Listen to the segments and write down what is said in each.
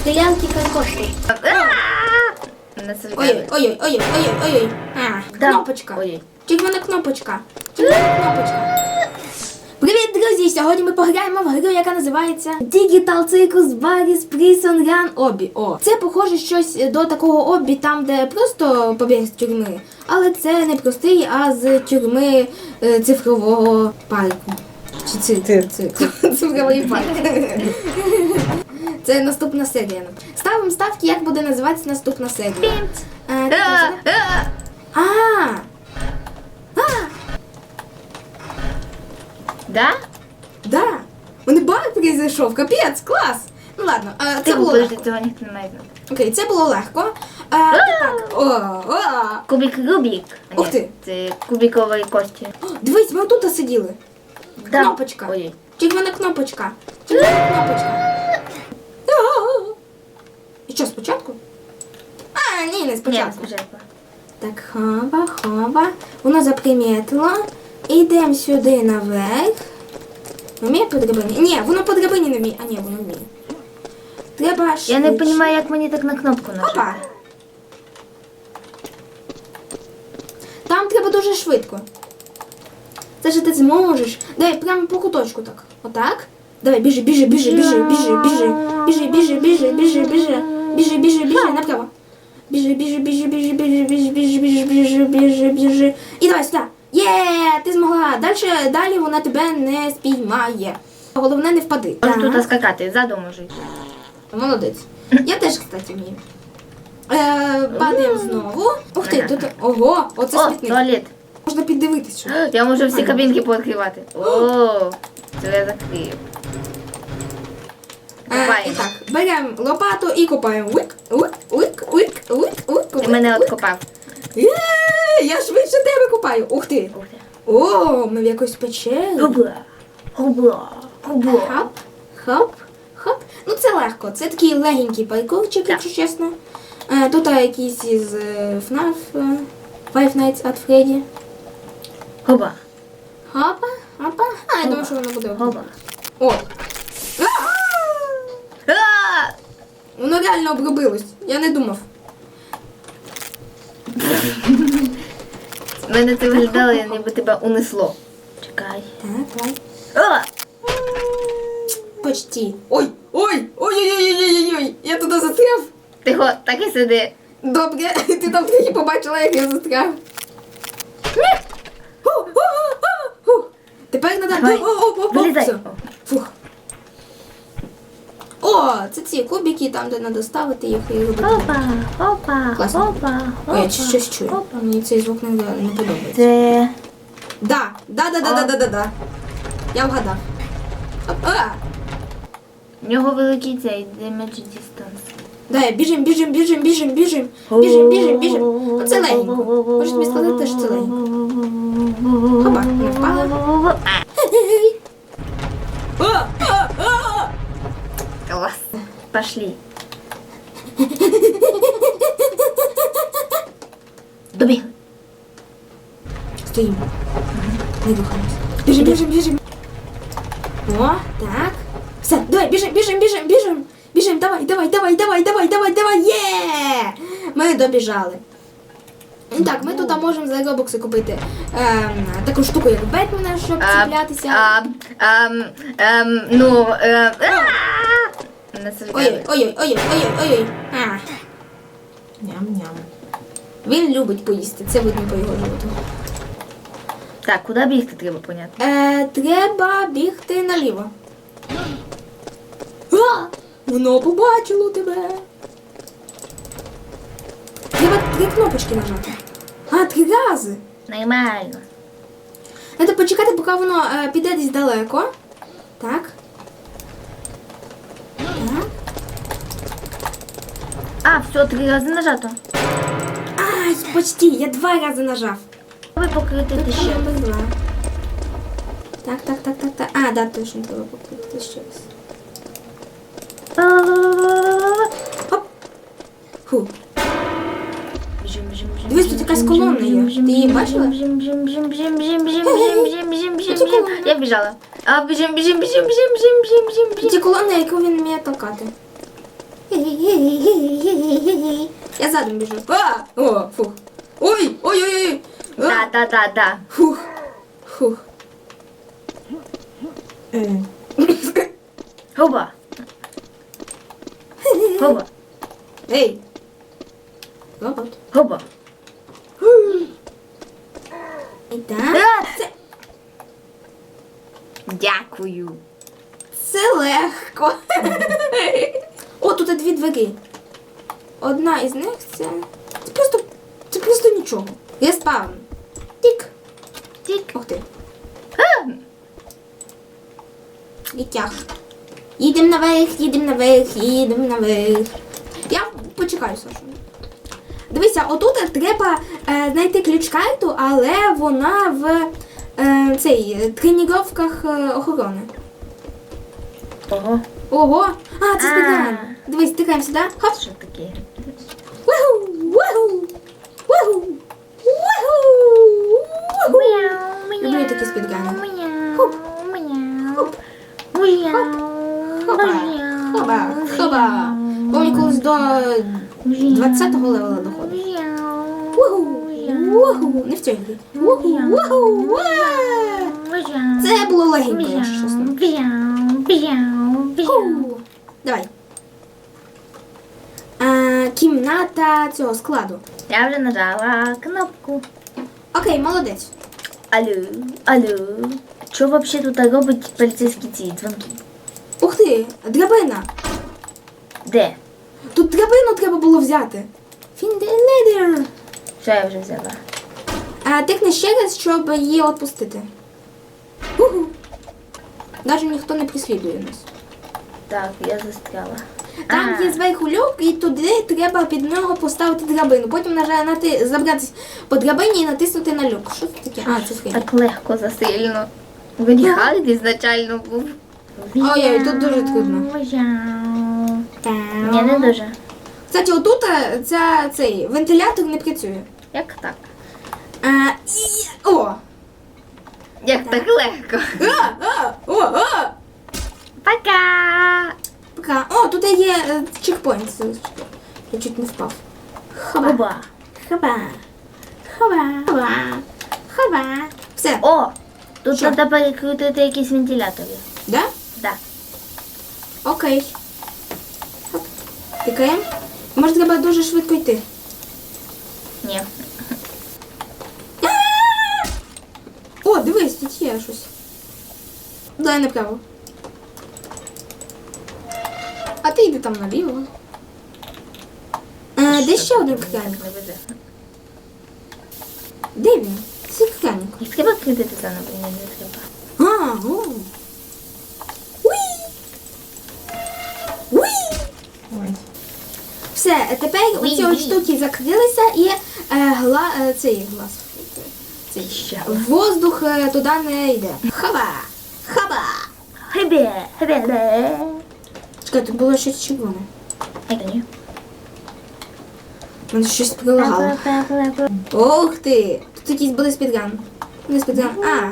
стрілянки картошки. Ой, ой, ой, ой, ой, ой, ой. А, Да. кнопочка. Ой. Червона кнопочка. Червона кнопочка. Привіт, друзі! Сьогодні ми пограємо в гру, яка називається Digital Circus Barry's Prison Run Obby. О, це похоже щось до такого обі, там, де просто побіг з тюрми. Але це не простий, а з тюрми е, цифрового парку. Чи цирк? Цирк. Цифровий парк. Це наступна серія. Ставимо ставки, як буде називатися наступна серія. Е, так, А, а. а, а, Да? да. Мене баг произойшов, капець, клас. Ну ладно, а, це Ти було легко. цього ніхто не має. Окей, це було легко. А, так, о, о. Кубик Рубік. Ух ти. Це кубикової кості. О, Дивись, ми отут сиділи. Да. Кнопочка. Ой. Червона кнопочка. Червона кнопочка. ні, не Ні, спочатку. спочатку. Так, хоба, хоба. Воно заприметило. Ідемо сюди наверх. Вміє по драбині? Ні, воно по драбині не вміє. А ні, воно вміє. Треба Я не швидше. розумію, як мені так на кнопку Опа. нажати. Там треба дуже швидко. Це ж ти зможеш. Давай прямо по куточку так. Отак. Давай, біжи, біжи, біжи, біжи, біжи, біжи, біжи, біжи, біжи, біжи, біжи, біжи, біжи, біжи, направо. Біжи, біжи, біжи, біжи, біжи, біжи, біжи, біжи, біжи, біжи, біжи. І давай сюди. Є, ти змогла. Далі, далі вона тебе не спіймає. Головне не впади. Можу тут скакати, ззаду можу. йти. Молодець. Я теж, кстати, вмію. Е, падаємо знову. Ух ти, тут. Ого, оце О, смітник. туалет. Можна піддивитись. що. Я можу всі кабінки пооткривати. О, це я закрию. Е, і так, беремо лопату і копаємо. Уик, уик, уик, уик, уик, уик, Ти мене уик. откопав. Є, я швидше тебе копаю. Ух ти. Ух ти. О, ми в якусь печері. Губла. Губла. Губла. Хоп, хоп, хоп. Ну це легко. Це такий легенький паркурчик, Так. якщо чесно. Е, Тут е, якийсь із е, FNAF, е, Five Nights at Freddy. Губа. Хопа, хопа. А, я думаю, що воно буде. Губа. О. А! А! Воно реально обробилось. Я не думав. В мене це виглядало, ніби тебе унесло. Чекай. Так, давай. Почти. Ой, ой, ой, ой, ой, ой, ой, ой, я туди застряв. Тихо, так і сиди. Добре, ти там трохи побачила, як я застряв. Тепер надо. О, о, о, о, вилізай. Фух. О, це ці кубики, там, де треба ставити їх і робити. Опа, опа, Класно. опа, Ой, я щось чую. опа. Мені цей звук не, не подобається. Це Да, да, да, да, да, да, да, да. Я вгадав. Оп, А, в нього великий цей damage distance. Дай, біжим, біжим, біжим, біжим, біжим. Біжим, біжим, біжим. Оце легенько. Можеш тобі сказати, що це легенько. Опа, не впала. Класс. Пошли. Добіг. Стоїмо. Не рухаємось. Біжим, біжим, біжим. О, так. Все, давай, біжим, біжим, біжим, біжим. Біжим, давай, давай, давай, давай, давай, давай, давай, є! Ми добіжали. І Так, ми тут можемо за робокси купити ем, таку штуку, як Бетмена, щоб А, цеплятися. а, ем, ем, ну, ем, а! Не це Ой, ой, ой, ой, ой, ой, ой. Ням-ням. Він любить поїсти, це видно по його животу. Так, куди бігти треба понятно? Е, треба бігти наліво. А! Воно побачило тебе. Треба три кнопочки нажати. А, три рази. Нормально. Треба почекати, поки воно е, піде десь далеко. Так. А, все, три раза нажато. Ай, почти, я два раза нажав. Давай покрити ще. Повезла. Так, так, так, так, так. А, да, точно треба покрити Еще раз. Оп. Фу. Дивись, тут якась колонна є. Ти її бачила? Я бежала. А бежим, бежим, бежим, бежим, бежим, бежим, біжим. Ці колони, яку він меня толкати. Я задом біжу. А! О, фух. Ой, ой, ой, ой. А! Та-та-та-та. Фух. Фух. Е. Хоба. Хоба. Робот. Хоба. І так. А! Це, Дякую. це легко. Тут є дві двері. Одна із них це. Це просто. Це просто нічого. Я спавн. Тік. Тік. Ух ти. А! Літях. Їдемо наверх, їдемо наверх, їдемо наверх. Я почекаю, Сашу. Дивися, отут треба е, знайти ключ-карту, але вона в е, цей е, тренуваннях е, охорони. Ого. Ого! А, це спеціально. Дивись, тикаємо сюди. Хоп! Що таке? Виху! Виху! Виху! Виху! Люблю такі спідгани. Хоп. Хоп. Хоба! Хоба! Хоба! Помню, колись до 20-го левела доходить. Вуху! Вуху! Не в цьому. Вуху! Вуху! Ва! Це було легенько, якщо чесно. Ху. Давай. А, кімната цього складу. Я вже нажала кнопку. Окей, молодець. Алло, алло. Що взагалі тут робить поліцейські ці дзвонки? Ух ти, драбина. Де? Тут драбину треба було взяти. Фінделедер. Що я вже взяла? А тикни ще раз, щоб її відпустити. Угу. Навіть ніхто не преслідує нас. Так, я застряла. Там А. є зверху люк, і туди треба під нього поставити драбину. Потім нажати забратися по драбині і натиснути на люк. Що це таке? А, це схиль. Так легко, засильно. Він гард ізначально був. Ой-ой, тут дуже трудно. Ні, не дуже. Кстати, отут е, ця, цей вентилятор не працює. Як так? А, і... О! Як так легко. А, а, о, а! Пока! Пока. О, тут є е, чекпоінт. Я чуть не впав. Хаба. Оба. Хаба. Хаба. Хаба. Хаба. Все. О! Тут Що? треба перекрутити якісь вентилятори. Да? Да. Окей. Хоп. Тикаємо. Може, треба дуже швидко йти. Ні. О, тут щось. Дай направо. А ти йди там наліво. А, де ще один краник? Не веде. Де він? Це краник. Їх треба крутити заново, ні, не треба. А, о. Уй! Уй! Все, е, тепер Уй, оці штуки закрилися і е, гла, е, цей глаз. Ще. воздух е, туди не йде. Хаба! Хаба! Хебе, хебе, бе. Чекай, тут було щось червоне. Ні. Мене щось прилагало. Ух ти! Тут якийсь буде спідган. Не спідган. А!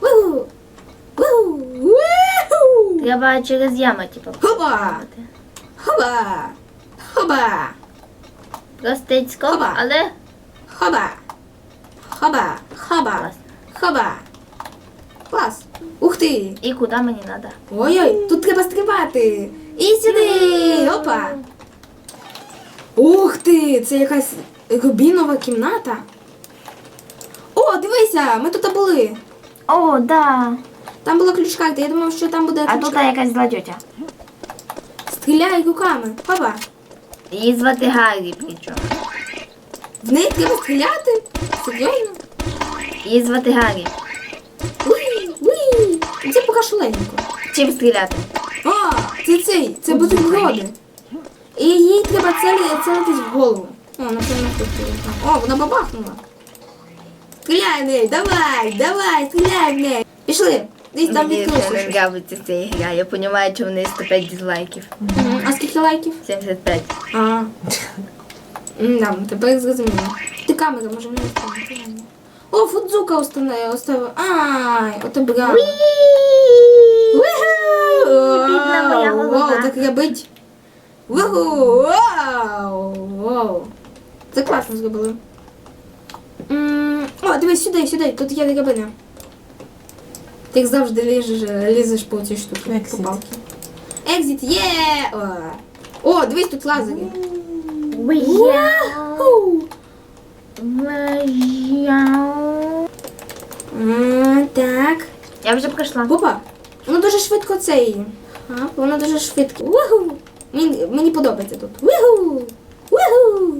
Ву! Ву! Ву! Треба через яму, типу. Хоба! Хоба! Хоба! Простецько, Хоба. але Хоба! Хоба! Клас. Хоба! Клас! Ух ти! І куди мені треба? Ой-ой, тут треба стрибати! І сюди! Опа! Ух ти! Це якась рубінова кімната. О, дивися, ми тут були. О, да. Там була ключ-карта, я думав, що там буде А тут якась зла. Стріляй руками. Хоба! Її звати Гаррі, причому. В неї треба стріляти? Серйозно? Її звати Гаррі. Уй, уй! Це поки що легенько. Чим стріляти? А, це цей, це бутерброди. І їй треба цели- целитись в голову. О, напевно, тут. О, вона бабахнула. Стріляй в неї, давай, давай, стріляй в неї. Пішли. Десь там Мені відкрився. не щось. нравиться ця гра. Я розумію, що в неї 105 дизлайків. Мгм. А скільки лайків? 75. А. Да, тепер зрозуміло. Ти камера, може не вставити. О, Фудзука установила. оставила. Ай, от обрав. Бідна моя голова. Вау, так робить. Вау! Вау! Це класно зробили. О, дивись сюди, сюди, тут є драбина. Ти як завжди лізеш, лізеш по цій штуці. Палці. Екзит є! О, дивись, тут лазери. Вау! Так. Я вже пройшла. Опа! Воно дуже швидко цей. А, воно дуже швидко. Угу! Мені, мені подобається тут. Угу! Угу!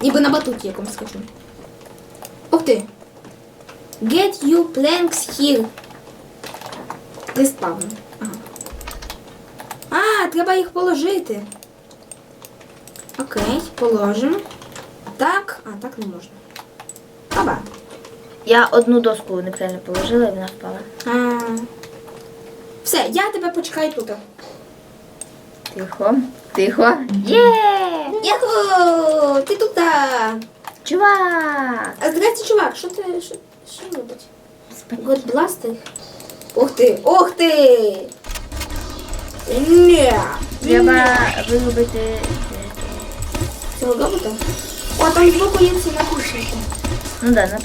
Ніби на батуті якомусь скачу. Ух ти! Get you planks here. Приспавно. Ага. А, треба їх положити. Окей, положимо. Так, а так не можна. Аба. Я одну доску неправильно положила і вона впала. А. Все, я тебе почекаю тут. Тихо, тихо. Є! Яху! Ти тут. Чувак! А здрасте, чувак, що ти. Що, що робить? God бластер? Ух ти! Ух ти! Ні! Треба виробити. Цього робота? О, там збоку є ці напушники. Ну да, на.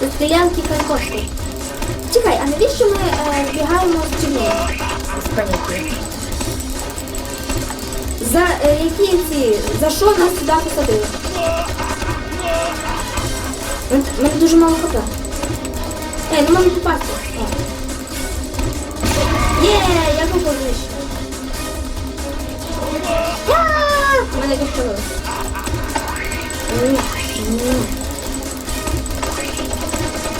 Тут стрілянки каркошки. Чекай, а навіщо ми е, бігаємо з тюрмі? З паніки. За е, які ці? За що нас сюди посадили? Мен- Мене дуже мало хп. Ей, не можу попасти. Є, я попав знищив. А, Мене відчулило.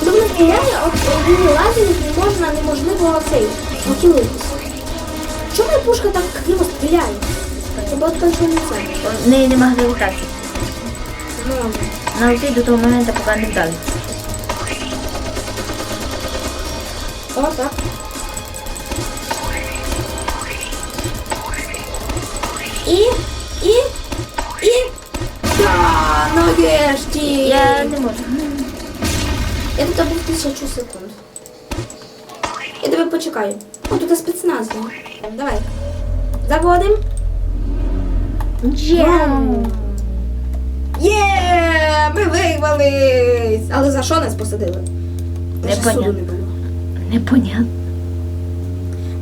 Коли вона стріляє, от одні лазерів не можна неможливо цей нахилитись. Чому пушка так криво стріляє? Було так, що не це. В неї нема гравітації. Вона до того моменту, поки не вдавиться. О, так. І, і. Да, нарешті. Я не можу. Я тут був тисячу секунд. Я тебе почекаю. О, тут спецназ. Давай. Заводим. Джем. Є, ми вирвались. Але за що нас посадили? Непонятно. не було. Непонятно.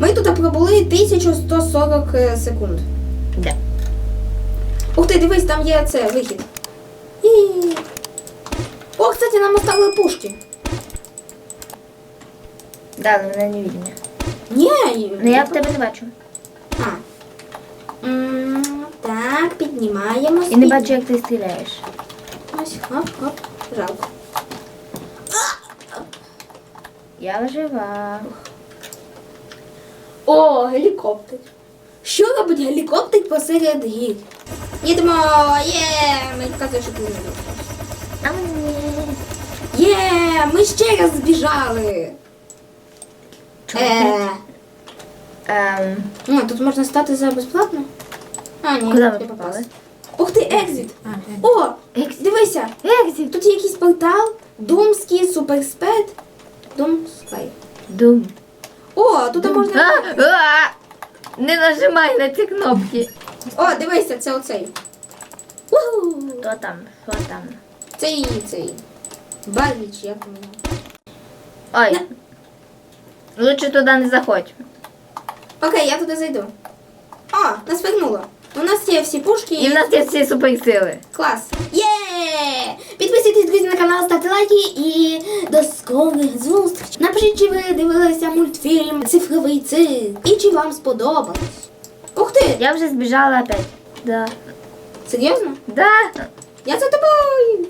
Ми тут пробули 1140 е, секунд. Де? Ух ти, дивись, там є це вихід. О, кстати, нам оставили пушки. Да, але вона не видно. Ні, Ну я в тебе не бачу. А. М, Так, піднімаємось. І не бачу, як ти стріляєш. Ось, хоп, хоп. Жалко. Я жива. О, гелікоптер. Що робить гелікоптер посеред гір? Їдемо! Є! Ми казали, що ти не. А мені. Є! Ми ще раз збіжали! Е. Ем, А, тут можна стати за безплатно? А, ні, Куди ми не попали? Ух ти, екзит! А, е. О! Екзит. Дивися! Екзит. Тут є якийсь портал, Думський суперспед. Думський. Дум. О, тут А, можна. а! Не нажимай на ці кнопки. О, дивися, це оцей. Уху! Хто там? Хто там? Цей цей. Барвіч, як воно. Ой. Лучше туди не заходь. Окей, я туди зайду. О, нас вернуло. У нас є всі пушки І в нас є всі суперсили. клас. Є! Підписуйтесь, друзі, на канал, ставте лайки і до скорих зустрічей. Напишіть, чи ви дивилися мультфільм Цифровий цирк і чи вам сподобалось. Ти! Я вже збіжала опять. Да. Серйозно? Да. Я за тобою!